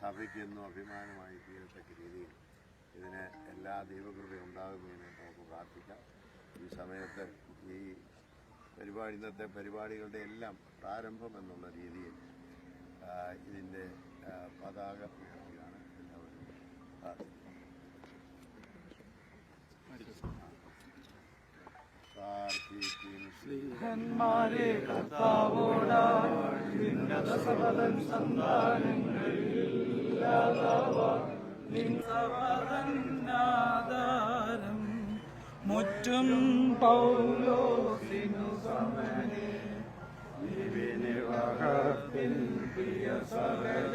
സഭയ്ക്ക് എന്നും അഭിമാനമായി തീരത്തക്ക രീതിയിൽ ഇതിന് എല്ലാ ദൈവകൃപയും ഉണ്ടാകുമെന്ന് നമുക്ക് പ്രാർത്ഥിക്കാം. ഈ സമയത്ത് ഈ പരിപാടി ഇന്നത്തെ പരിപാടികളുടെ എല്ലാം പ്രാരംഭം എന്നുള്ള രീതിയിൽ ഇതിന്റെ പതാക ഉയർത്തിയാണ് എല്ലാവരും പ്രാർത്ഥിക്കുന്നത് പ്രാർത്ഥിക്കും സ്നേഹന്മാരെ കർത്താവോടാ സന്താനങ്ങളിൽ സന്താനങ്ങളില്ലാതാരം മുറ്റും പൗലോസിനു സമനെ വിനിവഹത്തിൽ പ്രിയ സകല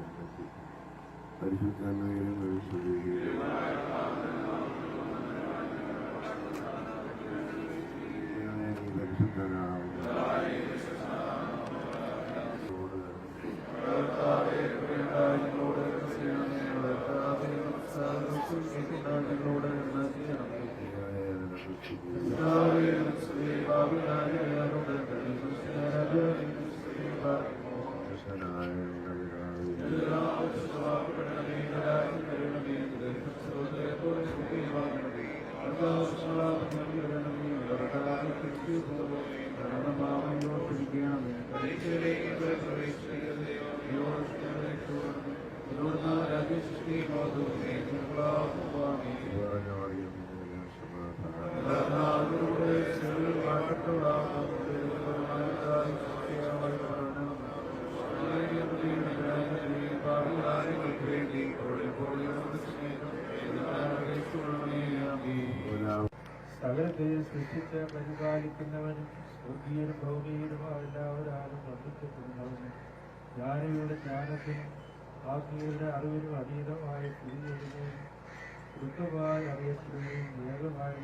സബലം പരിശുദ്ധനായാലും പരിശുദ്ധിക്കുകയും സകലത്തെ സൃഷ്ടിച്ച് പരിപാലിക്കുന്നവനും സ്വർഗീയനും ഭൗമികനുമായ എല്ലാവരും ബന്ധിക്കപ്പെടുന്നവനും ജ്ഞാനികളുടെ ജ്ഞാനത്തിനും ആത്മീയരുടെ അറിവിനും അതീതമായ സ്ഥിതികളിലും കൃത്യമായി അറിയപ്പെടുകയും വേഗമായി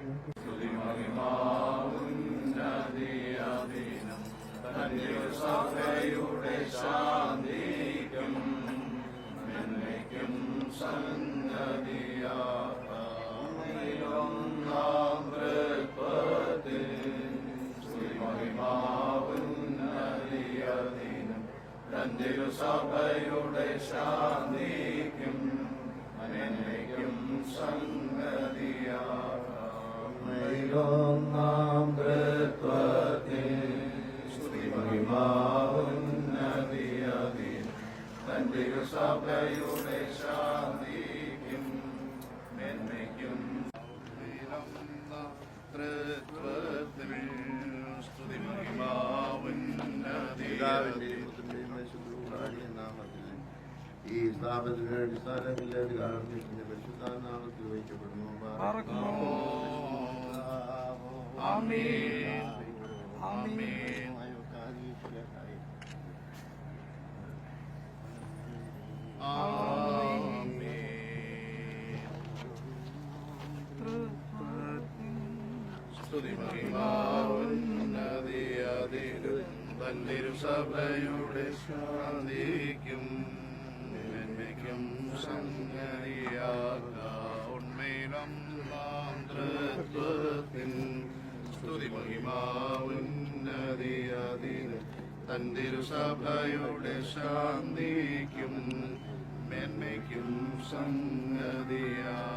സഭയുടെ ശാന്തിക്കും അനന്യക്കും സംഗതിയാം തൃത്വത്തിൽ ശ്രീമഹിമാവുന്നതിയതി തന്റെ സഭയുടെ ശാന്തിക്കും മെന്നയ്ക്കും സ്തുതി മഹിമാവുന്നതിയാവിന്റെ ഈ സ്ഥാപനത്തിന് അടിസ്ഥാനമില്ലാതെ അധികാരത്തിന്റെ പരിശുദ്ധ നാമത്തിൽ വഹിക്കപ്പെടുന്നു. ആമേൻ. സഭയുടെ ശാന്തിക്കും നന്മയ്ക്കും സംഗതിയാക ഉണ്മയിലും തൃത്വത്തിൻ സ്തുതി മഹിമാവുന്നതിയതിന് തന്തിരുസഭയുടെ ശാന്തിക്കും മേന്മയ്ക്കും സംഗതിയാക്കാം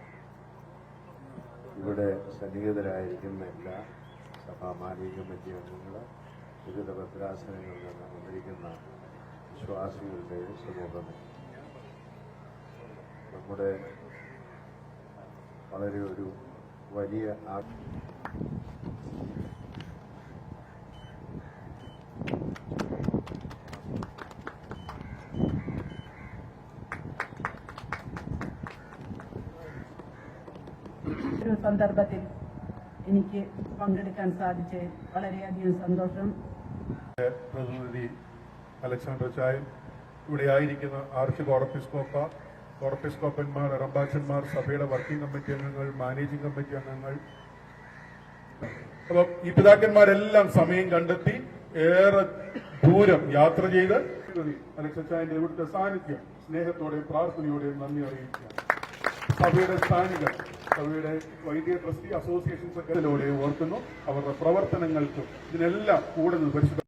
ഇവിടെ സന്നിഹിതരായിരിക്കുന്ന എല്ലാ സഭാമാലിക കമ്മിറ്റി അംഗങ്ങൾ വിവിധ ഭദ്രാസനങ്ങളിൽ നിന്ന് വന്നിരിക്കുന്ന വിശ്വാസികളുടെ സമൂഹമേ നമ്മുടെ വളരെ ഒരു വലിയ ആ ഒരു സന്ദർഭത്തിൽ എനിക്ക് പങ്കെടുക്കാൻ സാധിച്ച് വളരെയധികം സന്തോഷം. പ്രതിനിധി അലക്സാണ്ടർ ചായൻ ഇവിടെ ആയിരിക്കുന്ന ആർച്ച് കോറപ്പിസ്കോപ്പ കോറപ്പിസ്കോപ്പന്മാർ റംബാച്ചന്മാർ സഭയുടെ വർക്കിംഗ് കമ്മിറ്റി അംഗങ്ങൾ മാനേജിംഗ് കമ്മിറ്റി അംഗങ്ങൾ അപ്പം ഈ പിതാക്കന്മാരെല്ലാം സമയം കണ്ടെത്തി ഏറെ ദൂരം യാത്ര ചെയ്ത് അലക്ഷൻ ചായന്റെ ഇവിടുത്തെ സാന്നിധ്യം സ്നേഹത്തോടെയും പ്രാർത്ഥനയോടെയും നന്ദി അറിയിക്കുക സഭയുടെ സ്ഥാനികൾ സഭയുടെ വൈദ്യ ട്രസ്റ്റി അസോസിയേഷൻ സെക്രട്ടറിയിലൂടെ ഓർക്കുന്നു. അവരുടെ പ്രവർത്തനങ്ങൾക്കും ഇതിനെല്ലാം കൂടെ നിന്ന് പരിശുദ്ധ